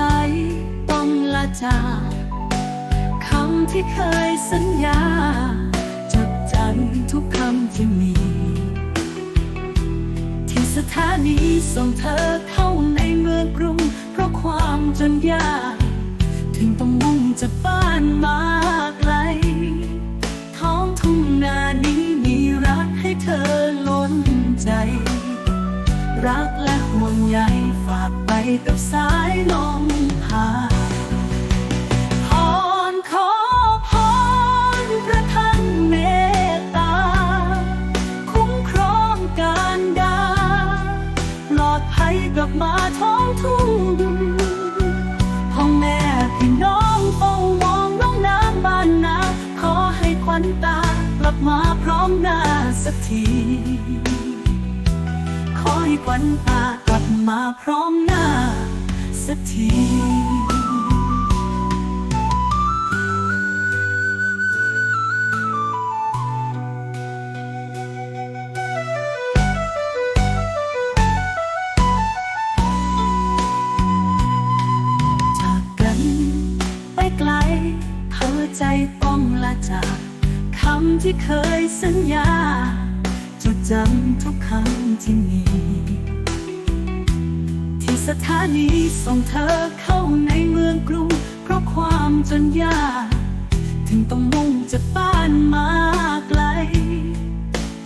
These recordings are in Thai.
ใจต้องลาจากคำที่เคยสัญญา จดจำทุกคำที่มี ที่สถานีส่งเธอเข้าในเมืองกรุง เพราะความจนยาก ถึงต้องมุ่งจากบ้านมาไกล ท้องทุ่งนานี้มีรักให้เธอล้นใจ รักแล ใยฝากไปกับสายลมพาพรขอพรพระท่านเมตตา คุ้มครองการดา ปลอดภัยกลับมาท้องทุ่งพ่อแม่พี่น้องเฝ้ามองน้องน้ำบ้านนาขอให้ควันตากลับมาพร้อมหน้าสักทีขอให้ควันตา ลับมาพร้อมหน้าสักทีจากกันไปไกลเธอใจต้องลาจากคำที่เคยสัญญาจดจำทุกคำที่มี สถานีส่งเธอเข้าในเมืองกรุง เพราะความจนยาก ถึงต้องมุ่งจากบ้านมาไกล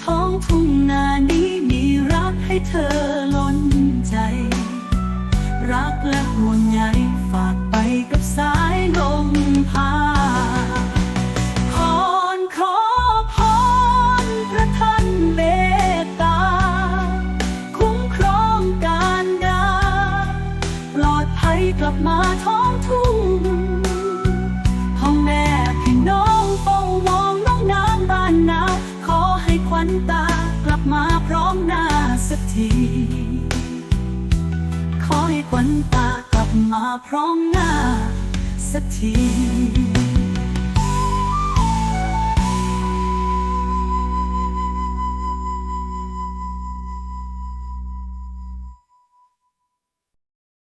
ท้องทุ่งนานี้มีรักให้เธอล้นใจ รักและห่วงใย กลับมาท้องทุ่งพ่อแม่พี่น้องเฝ้ามองน้องน้ำบ้านนาขอให้ควันตากลับมาพร้อมหน้าสักที ขอให้ควันตากลับมาพร้อมหน้าสักที